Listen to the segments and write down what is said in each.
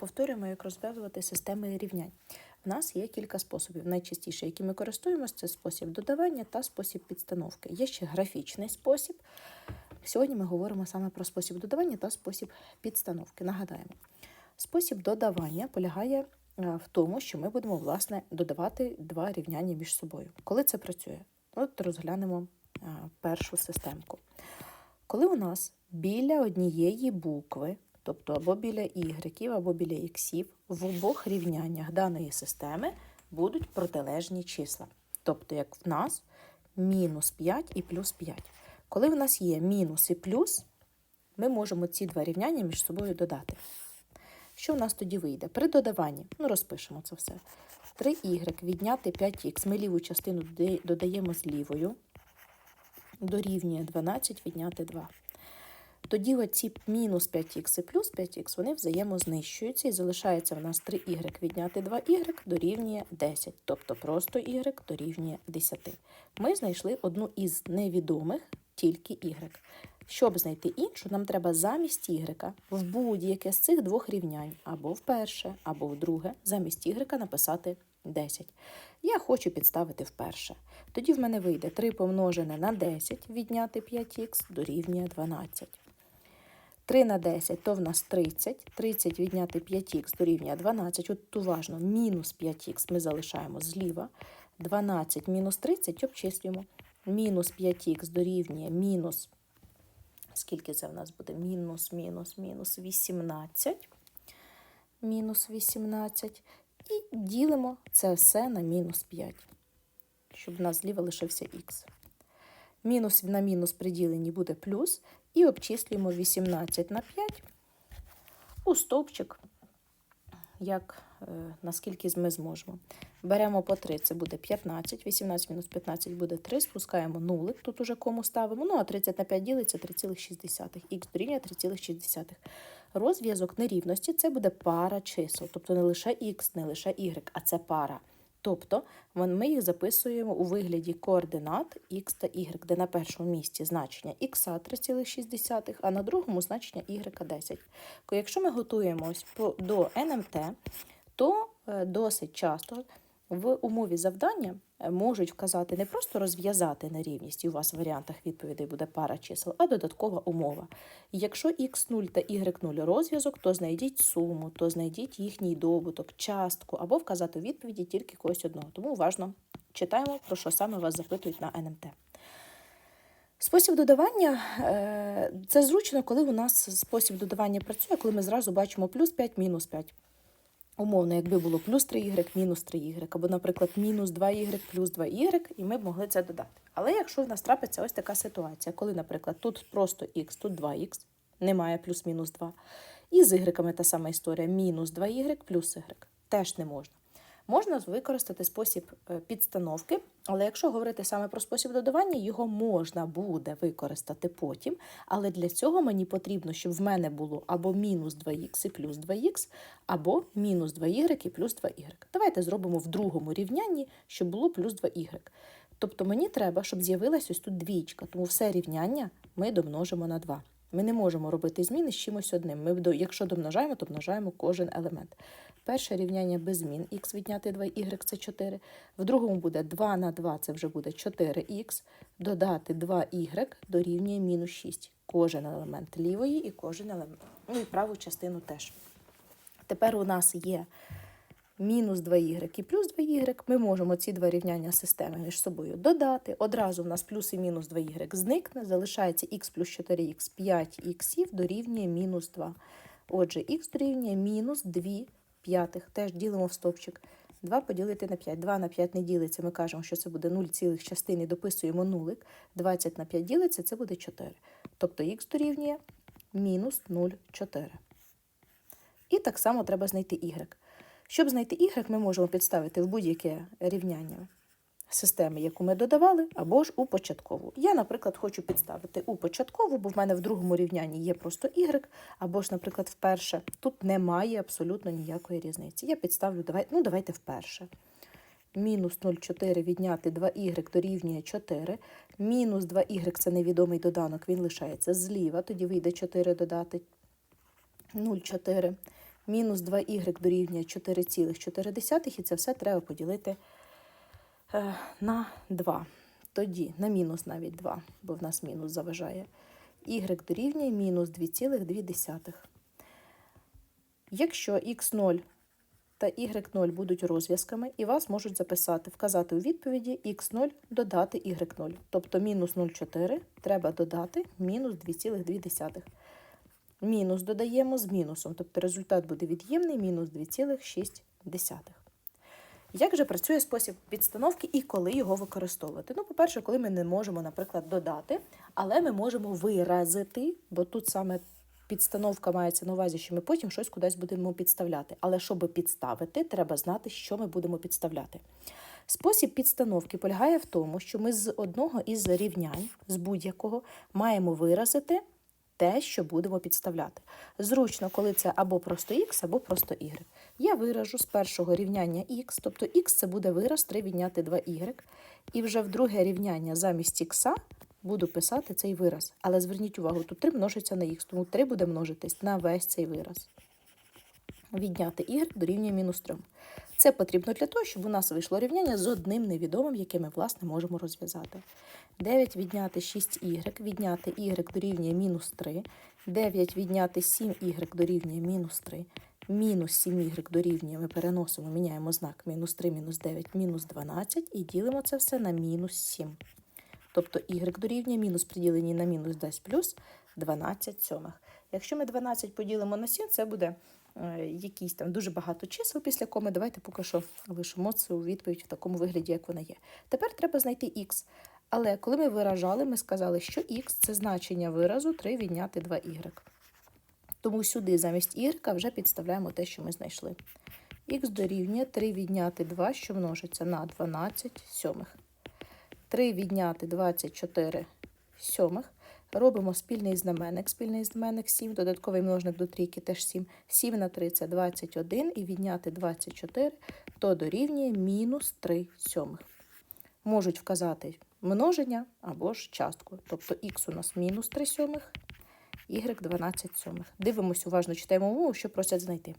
Повторюємо, як розв'язувати системи рівнянь. У нас є кілька способів. Найчастіше, які ми користуємося, це спосіб додавання та спосіб підстановки. Є ще графічний спосіб. Сьогодні ми говоримо саме про спосіб додавання та спосіб підстановки. Нагадаємо, спосіб додавання полягає е, в тому, що ми будемо власне додавати два рівняння між собою. Коли це працює? От розглянемо е, першу системку. Коли у нас біля однієї букви, тобто або біля ігреків, або біля іксів, в обох рівняннях даної системи будуть протилежні числа. Тобто, як в нас мінус 5 і плюс 5. Коли в нас є мінус і плюс, ми можемо ці два рівняння між собою додати. Що в нас тоді вийде? При додаванні, ну розпишемо це все. 3y відняти 5х. Ми ліву частину додаємо з лівою. Дорівнює 12 відняти 2. Тоді оці мінус 5х і плюс 5х вони взаємознищуються і залишається в нас 3y відняти 2y дорівнює 10, тобто просто y дорівнює 10. Ми знайшли одну із невідомих, тільки y. Щоб знайти іншу, нам треба замість y в будь-яке з цих двох рівнянь, або в перше, або в друге, замість y написати 10. Я хочу підставити вперше. Тоді в мене вийде 3 помножене на 10 відняти 5х дорівнює 12. 3 на 10 то в нас 30. 30 відняти 5х дорівнює 12. От уважно, мінус 5х ми залишаємо зліва. 12 мінус 30 обчислюємо. Мінус 5х дорівнює мінус. Скільки це в нас буде? Мінус, мінус, мінус 18. Мінус 18. І ділимо це все на мінус 5, щоб в нас зліва лишився х. Мінус на мінус при діленні буде плюс. І обчислюємо 18 на 5 у стовпчик, як е, наскільки ми зможемо. Беремо по 3, це буде 15, 18 мінус 15 буде 3, спускаємо нулик, тут уже кому ставимо, ну а 30 на 5 ділиться 3,6, х дорівнює 3,6. Розв'язок нерівності це буде пара чисел, тобто не лише х, не лише y, а це пара. Тобто ми їх записуємо у вигляді координат х та y, де на першому місці значення х 3,6, а на другому значення y 10. Якщо ми готуємось до НМТ, то е, досить часто в умові завдання можуть вказати не просто розв'язати нерівність, і у вас в варіантах відповідей буде пара чисел, а додаткова умова. Якщо x0 та y0 розв'язок, то знайдіть суму, то знайдіть їхній добуток, частку, або вказати у відповіді тільки когось одного. Тому уважно читаємо, про що саме вас запитують на НМТ. Спосіб додавання е, це зручно, коли у нас спосіб додавання працює, коли ми зразу бачимо плюс 5, мінус 5. Умовно, якби було плюс 3y, мінус 3y, або, наприклад, мінус 2y, плюс 2y, і ми б могли це додати. Але якщо в нас трапиться ось така ситуація, коли, наприклад, тут просто х, тут 2х, немає плюс-мінус 2, і з y та сама історія, мінус 2y плюс y, теж не можна. Можна використати спосіб підстановки, але якщо говорити саме про спосіб додавання, його можна буде використати потім. Але для цього мені потрібно, щоб в мене було або мінус 2х і плюс 2х, або мінус 2y і плюс 2y. Давайте зробимо в другому рівнянні, щоб було плюс 2y. Тобто мені треба, щоб з'явилась ось тут двічка, тому все рівняння ми домножимо на 2. Ми не можемо робити зміни з чимось одним. Ми, Якщо домножаємо, то множаємо кожен елемент. Перше рівняння без змін, х відняти 2y це 4. В другому буде 2 на 2, це вже буде 4х. Додати 2y дорівнює мінус 6. Кожен елемент лівої і кожен елемент. Ну і праву частину теж. Тепер у нас є мінус 2y і плюс 2y. Ми можемо ці два рівняння системи між собою додати. Одразу в нас плюс і мінус 2y зникне, залишається х плюс 4х 5х дорівнює мінус 2. Отже, х дорівнює мінус 2 п'ятих. Теж ділимо в стовпчик. 2 поділити на 5. 2 на 5 не ділиться. Ми кажемо, що це буде 0 цілих частин і дописуємо нулик. 20 на 5 ділиться, це буде 4. Тобто х дорівнює мінус 0,4. І так само треба знайти y. Щоб знайти y, ми можемо підставити в будь-яке рівняння системи, яку ми додавали, або ж у початкову. Я, наприклад, хочу підставити у початкову, бо в мене в другому рівнянні є просто y, або ж, наприклад, вперше. Тут немає абсолютно ніякої різниці. Я підставлю, давай, ну давайте вперше. Мінус 0,4 відняти 2y дорівнює 4. Мінус 2y це невідомий доданок, він лишається зліва, тоді вийде 4 додати 0,4. мінус 2y дорівнює 4,4, і це все треба поділити на 2. Тоді на мінус навіть 2, бо в нас мінус заважає. y дорівнює мінус 2,2. Якщо х0 та y0 будуть розв'язками, і вас можуть записати, вказати у відповіді x0 додати y0. Тобто мінус 0,4 треба додати мінус 2,2. Мінус додаємо з мінусом, тобто результат буде від'ємний мінус 2,6. Як же працює спосіб підстановки і коли його використовувати? Ну, по-перше, коли ми не можемо, наприклад, додати, але ми можемо виразити, бо тут саме підстановка мається на увазі, що ми потім щось кудись будемо підставляти. Але щоб підставити, треба знати, що ми будемо підставляти. Спосіб підстановки полягає в тому, що ми з одного із рівнянь, з будь-якого, маємо виразити те, що будемо підставляти. Зручно, коли це або просто х, або просто y. Я виражу з першого рівняння х, тобто х це буде вираз 3 відняти 2y. І вже в друге рівняння замість х буду писати цей вираз. Але зверніть увагу, тут 3 множиться на х, тому 3 буде множитись на весь цей вираз. Відняти y дорівнює мінус 3. Це потрібно для того, щоб у нас вийшло рівняння з одним невідомим, яке ми, власне, можемо розв'язати. 9 відняти 6y, відняти y дорівнює мінус 3, 9 відняти 7y дорівнює мінус 3, мінус 7y дорівнює, ми переносимо, міняємо знак мінус 3, мінус 9, мінус 12 і ділимо це все на мінус 7. Тобто y дорівнює мінус приділені на мінус дасть плюс 12 сьомих. Якщо ми 12 поділимо на 7, це буде якісь там дуже багато чисел після коми. Давайте поки що лишимо цю відповідь в такому вигляді, як вона є. Тепер треба знайти х. Але коли ми виражали, ми сказали, що х це значення виразу 3 відняти 2y. Тому сюди замість y вже підставляємо те, що ми знайшли. х дорівнює 3 відняти 2, що множиться на 12 сьомих. 3 відняти 24 сьомих. Робимо спільний знаменник. Спільний знаменник 7, додатковий множник до трійки теж 7. 7 на 3 це 21, і відняти 24, то дорівнює мінус 3 сьомих. Можуть вказати множення або ж частку. Тобто х у нас мінус 3 сьомих, y 12 сьомих. Дивимось, уважно читаємо умову, що просять знайти.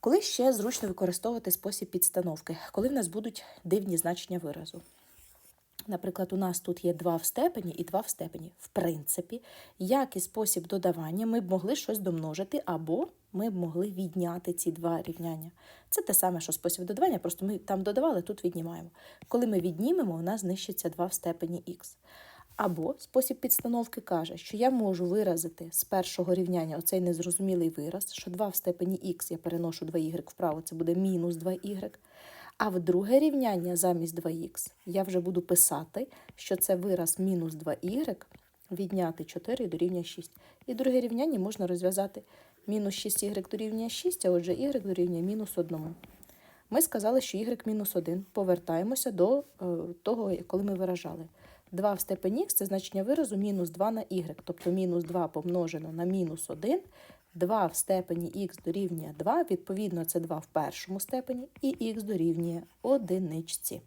Коли ще зручно використовувати спосіб підстановки, коли в нас будуть дивні значення виразу. Наприклад, у нас тут є 2 в степені і 2 в степені. В принципі, як і спосіб додавання, ми б могли щось домножити, або ми б могли відняти ці два рівняння. Це те саме, що спосіб додавання, просто ми там додавали, тут віднімаємо. Коли ми віднімемо, у нас знищиться 2 в степені х. Або спосіб підстановки каже, що я можу виразити з першого рівняння оцей незрозумілий вираз, що 2 в степені х я переношу 2y вправо, це буде мінус 2y. А в друге рівняння замість 2х я вже буду писати, що це вираз мінус 2y відняти 4 дорівнює 6. І друге рівняння можна розв'язати мінус 6y дорівнює 6, а отже y дорівнює мінус 1. Ми сказали, що y мінус 1. Повертаємося до е, того, коли ми виражали. 2 в степені х це значення виразу мінус 2 на y, тобто мінус 2 помножено на мінус 1 2 в степені х дорівнює 2, відповідно, це 2 в першому степені, і х дорівнює одиничці.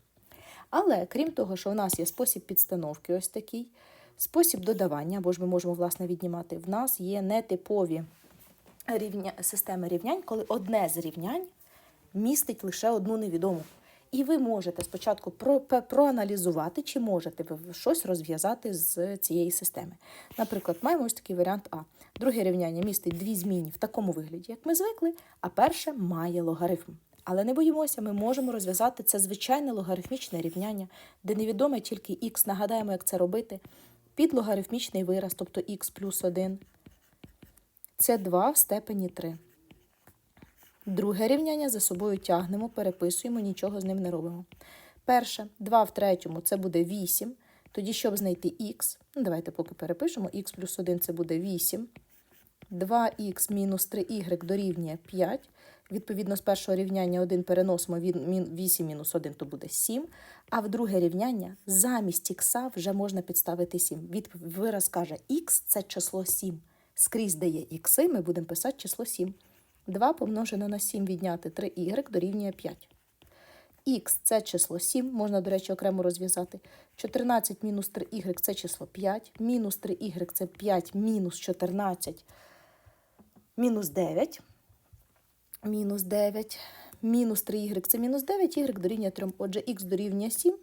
Але крім того, що у нас є спосіб підстановки, ось такий, спосіб додавання, або ж ми можемо, власне, віднімати, в нас є нетипові рівня, системи рівнянь, коли одне з рівнянь містить лише одну невідому. І ви можете спочатку про, проаналізувати, чи можете ви щось розв'язати з цієї системи. Наприклад, маємо ось такий варіант А. Друге рівняння містить дві зміни в такому вигляді, як ми звикли, а перше має логарифм. Але не боїмося, ми можемо розв'язати це звичайне логарифмічне рівняння, де невідоме тільки х. Нагадаємо, як це робити. Під логарифмічний вираз, тобто х плюс 1. Це 2 в степені 3. Друге рівняння за собою тягнемо, переписуємо, нічого з ним не робимо. Перше, 2 в третьому це буде 8. Тоді, щоб знайти х, ну давайте поки перепишемо, х плюс 1 це буде 8. 2х мінус 3y дорівнює 5. Відповідно, з першого рівняння 1 переносимо 8 мінус 1, то буде 7. А в друге рівняння замість х вже можна підставити 7. Відповідь вираз каже, х це число 7. Скрізь дає х, ми будемо писати число 7. 2 помножено на 7 відняти 3y дорівнює 5. Х це число 7, можна, до речі, окремо розв'язати. 14 мінус 3y це число 5, мінус 3y це 5 мінус 14, мінус 9. мінус 9, мінус 3y це мінус 9, y дорівнює 3. Отже, х дорівнює 7,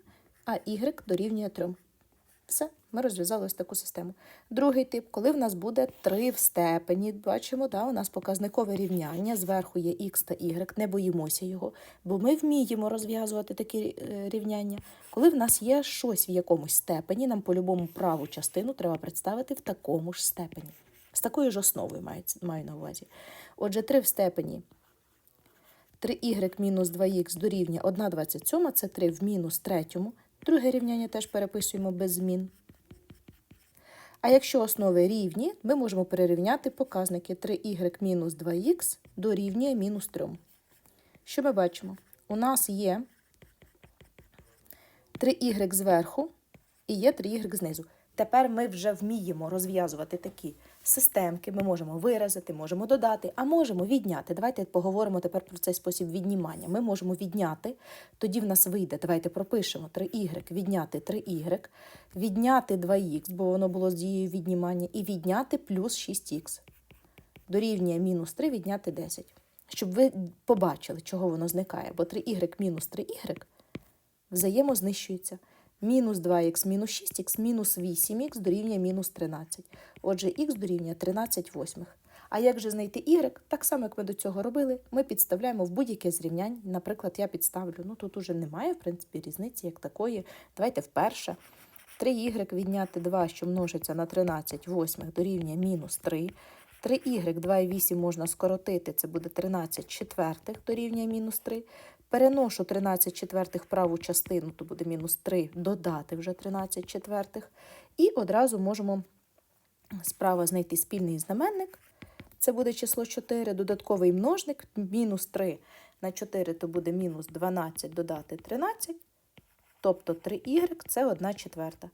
а y дорівнює 3. Все, ми розв'язали ось таку систему. Другий тип, коли в нас буде 3 в степені, бачимо, да, у нас показникове рівняння, зверху є х та y, не боїмося його, бо ми вміємо розв'язувати такі е, рівняння. Коли в нас є щось в якомусь степені, нам по-любому праву частину треба представити в такому ж степені. З такою ж основою маю, маю на увазі. Отже, 3 в степені 3y мінус 2х дорівнює 1,27, це 3 в мінус третьому. Друге рівняння теж переписуємо без змін. А якщо основи рівні, ми можемо перерівняти показники 3y мінус 2х дорівнює мінус 3. Що ми бачимо? У нас є 3y зверху і є 3y знизу. Тепер ми вже вміємо розв'язувати такі системки. Ми можемо виразити, можемо додати, а можемо відняти. Давайте поговоримо тепер про цей спосіб віднімання. Ми можемо відняти, тоді в нас вийде. Давайте пропишемо 3y, відняти 3y, відняти 2х, бо воно було з дією віднімання, і відняти плюс 6х. Дорівнює мінус 3, відняти 10. Щоб ви побачили, чого воно зникає. Бо 3y мінус 3y взаємознищується. Мінус 2х мінус 6х мінус 8х дорівнює мінус 13. Отже, х дорівнює 13 восьмих. А як же знайти y? Так само, як ми до цього робили, ми підставляємо в будь-яке зрівнянь. Наприклад, я підставлю, ну тут уже немає, в принципі, різниці як такої. Давайте вперше. 3y відняти 2, що множиться на 13 восьмих, дорівнює мінус 3. 3y 2,8 можна скоротити, це буде 13 четвертих, дорівнює мінус 3. Переношу 13 четвертих праву частину, то буде мінус 3, додати вже 13 четвертих. І одразу можемо справа знайти спільний знаменник. Це буде число 4, додатковий множник, мінус 3 на 4, то буде мінус 12 додати 13. Тобто 3y це 1 четверта.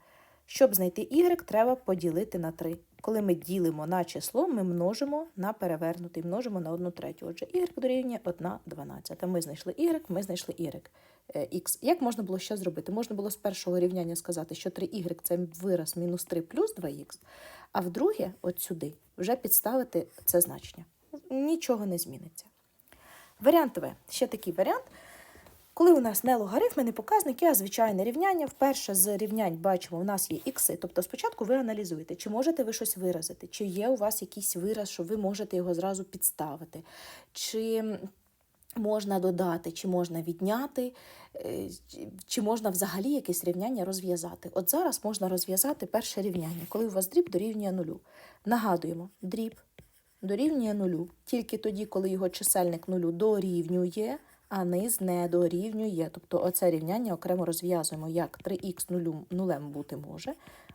Щоб знайти y, треба поділити на 3. Коли ми ділимо на число, ми множимо на перевернутий, множимо на 1 третю. Отже, y дорівнює 1 12. Ми знайшли y, ми знайшли y. X. Як можна було ще зробити? Можна було з першого рівняння сказати, що 3y це вираз мінус 3 плюс 2х, а вдруге, от сюди, вже підставити це значення. Нічого не зміниться. Варіант В. Ще такий варіант. Коли у нас не логарифми, не показники, а звичайне рівняння, вперше з рівнянь бачимо, у нас є ікси. Тобто спочатку ви аналізуєте, чи можете ви щось виразити, чи є у вас якийсь вираз, що ви можете його зразу підставити, чи можна додати, чи можна відняти, е, чи можна взагалі якесь рівняння розв'язати. От зараз можна розв'язати перше рівняння, коли у вас дріб дорівнює нулю. Нагадуємо, дріб дорівнює нулю тільки тоді, коли його чисельник нулю дорівнює а низ не дорівнює. Тобто оце рівняння окремо розв'язуємо, як 3х нулю, нулем бути може,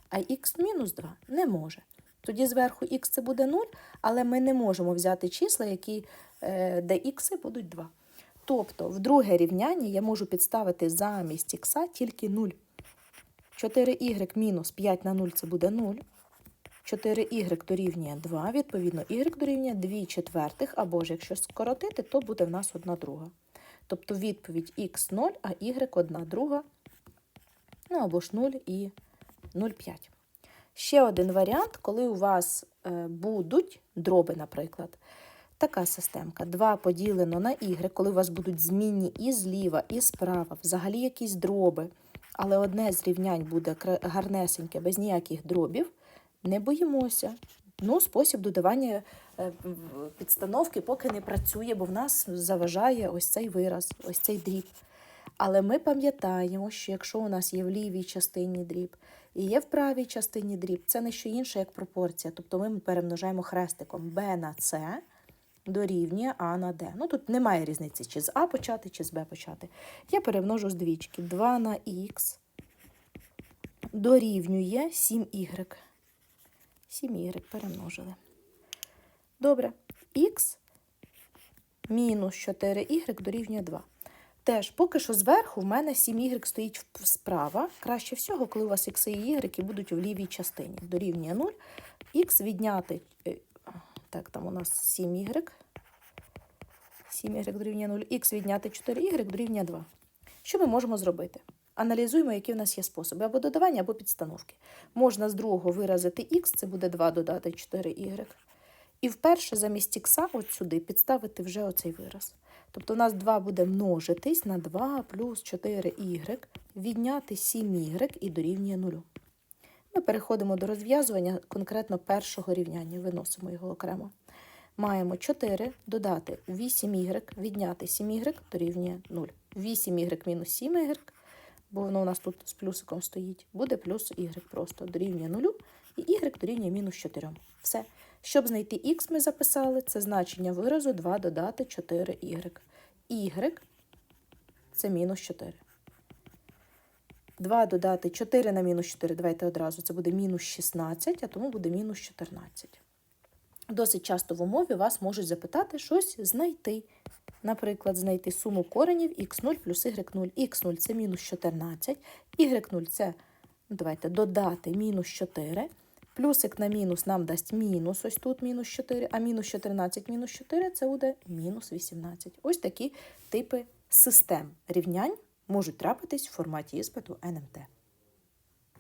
а х мінус 2 не може. Тоді зверху х це буде 0, але ми не можемо взяти числа, які, е, де х будуть 2. Тобто, в друге рівняння я можу підставити замість х тільки 0. 4y мінус 5 на 0 це буде 0. 4y дорівнює 2, відповідно, y дорівнює 2 четвертих, або ж якщо скоротити, то буде в нас 1 друга. Тобто відповідь х0, а y одна друга, ну або ж 0 і 0,5. Ще один варіант, коли у вас е, будуть дроби, наприклад. Така системка. 2 поділено на y, коли у вас будуть змінні і зліва, і справа, взагалі якісь дроби. Але одне з рівнянь буде гарнесеньке, без ніяких дробів. Не боїмося. Ну, спосіб додавання підстановки поки не працює, бо в нас заважає ось цей вираз, ось цей дріб. Але ми пам'ятаємо, що якщо у нас є в лівій частині дріб і є в правій частині дріб, це не що інше, як пропорція. Тобто ми перемножаємо хрестиком b на c дорівнює А на D. Ну тут немає різниці, чи з А почати, чи з Б почати. Я перемножу з двічки. 2 на х дорівнює 7y. 7y перемножили. Добре, х мінус 4y дорівнює 2. Теж, поки що зверху в мене 7y стоїть справа. Краще всього, коли у вас х і y будуть в лівій частині. Дорівнює 0. Х відняти, е, так, там у нас 7y. 7y дорівнює 0, х відняти 4y дорівнює 2. Що ми можемо зробити? Аналізуємо, які в нас є способи або додавання, або підстановки. Можна з другого виразити х, це буде 2 додати 4y. І вперше замість ікса от сюди підставити вже оцей вираз. Тобто у нас 2 буде множитись на 2 плюс 4y, відняти 7y і дорівнює 0. Ми переходимо до розв'язування конкретно першого рівняння, виносимо його окремо. Маємо 4 додати 8y, відняти 7y дорівнює 0. 8y мінус 7y, бо воно у нас тут з плюсиком стоїть, буде плюс y просто дорівнює 0, і y дорівнює мінус 4. Все. Щоб знайти х, ми записали, це значення виразу 2 додати 4y. y це мінус 4. 2 додати 4 на мінус 4, давайте одразу, це буде мінус 16, а тому буде мінус 14. Досить часто в умові вас можуть запитати щось знайти. Наприклад, знайти суму коренів х0 плюс y0. х0 це мінус 14, y0 це, ну, давайте, додати мінус 4. Плюсик на мінус нам дасть мінус, ось тут мінус 4, а мінус 14 мінус 4 це буде мінус 18. Ось такі типи систем рівнянь можуть трапитись в форматі іспиту НМТ.